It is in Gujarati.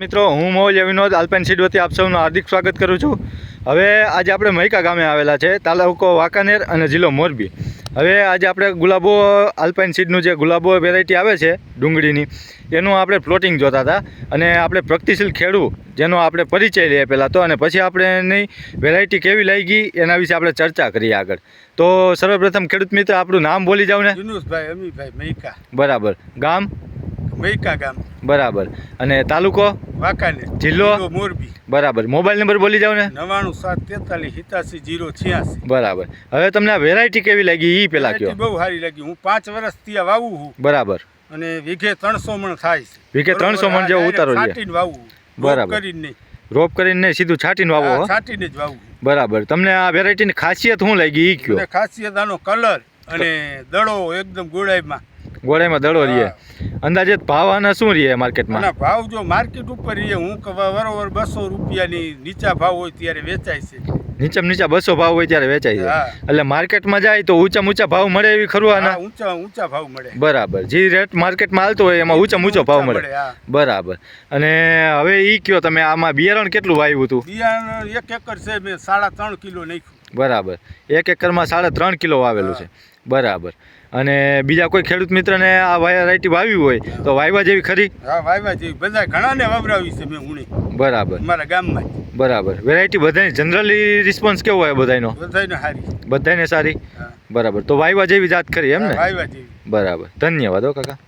મિત્રો હું મોહલ્ય વિનોદ આલ્પાઇન સીડ વતી આપ સૌનું હાર્દિક સ્વાગત કરું છું. હવે આજે આપણે મહિકા ગામે આવેલા છે તાલુકો વાંકાનેર અને જિલ્લો મોરબી. હવે આજે આપણે ગુલાબો આલ્પાઇન સીડનું જે ગુલાબો વેરાયટી આવે છે ડુંગળીની એનું આપણે પ્લોટિંગ જોતા હતા. અને આપણે પ્રગતિશીલ ખેડૂ જેનો આપણે પરિચય લઈએ પહેલાં તો અને પછી આપણે એની વેરાયટી કેવી લાગી એના વિશે આપણે ચર્ચા કરીએ આગળ. તો સર્વપ્રથમ ખેડૂત મિત્ર આપણું નામ બોલી જાવ ને. યુનુસભાઈ અમીભાઈ મૈકા. બરાબર. ગામ? મૈકા ગામ. બરાબર. અને તાલુકો? વાંકાને જિલ્લો? મોરબી. બરાબર. મોબાઈલ નંબર બોલી જાવ ને. નવાણું સાત તેતાલીસ સિત્યાસી જીરો છ્યાસી. બરાબર. હવે તમને આ વેરાયટી કેવી લાગી? એ પેલા કયો? બહુ સારી લાગી. હું પાંચ વર્ષથી આ વાવું છું. બરાબર. અને વીઘે ત્રણસો મણ થાય છે. વીઘે 300 મણ જેવો ઉતારો છે. છાંટીને વાવું. બરાબર. કરીને નહીં. રોપ કરીને સીધું છાંટીને વાવો. છાંટીને જ વાવું. બરાબર. તમને આ વેરાયટીની ખાસિયત શું લાગી? એ કયો? ખાસિયત આનો કલર અને દડો એકદમ ગોળાઈમાં. ગોળાઈમાં દડો રહીએ અંદાજે ભાવ આના શું રહે અને માર્કેટમાં ભાવ જો માર્કેટ ઉપર રહે હું બરોબર બસો રૂપિયાની નીચા ભાવ હોય ત્યારે વેચાય છે. નીચેમાં નીચા બસો ભાવ હોય ત્યારે વેચાય છે. એટલે માર્કેટમાં જાય તો ઊંચા ઊંચા ભાવ મળે એવી ખરું આના ઊંચા ઊંચા ભાવ મળે. બરાબર. જે રેટ માર્કેટમાં હાલતો હોય એમાં ઊંચા ઊંચો ભાવ મળે. બરાબર. અને હવે એ કયો તમે આમાં બિયારણ કેટલું વાવ્યું હતું? બિયારણ એક એકર છે મેં સાડા ત્રણ કિલો નાખ્યું. બરાબર. એક એકરમાં સાડા ત્રણ કિલો વાવેલું છે. બરાબર. અને બીજા કોઈ ખેડૂત મિત્રને આ વેરાયટી વાવી હોય? તો વાયવા જેવી ખરી? હા વાયવા જેવી. બધા ઘણાને વાપરાવી છે મેં ઉણી. બરાબર. મારા ગામમાં બરાબર. વેરાયટી બધાને જનરલી રિસ્પોન્સ કેવો હોય બધાનો બધાને સારી. બધાને સારી? બરાબર. તો વાયવા જેવી જાત ખરી એમ ને? વાયવા જેવી. બરાબર. ધન્યવાદ હો કાકા.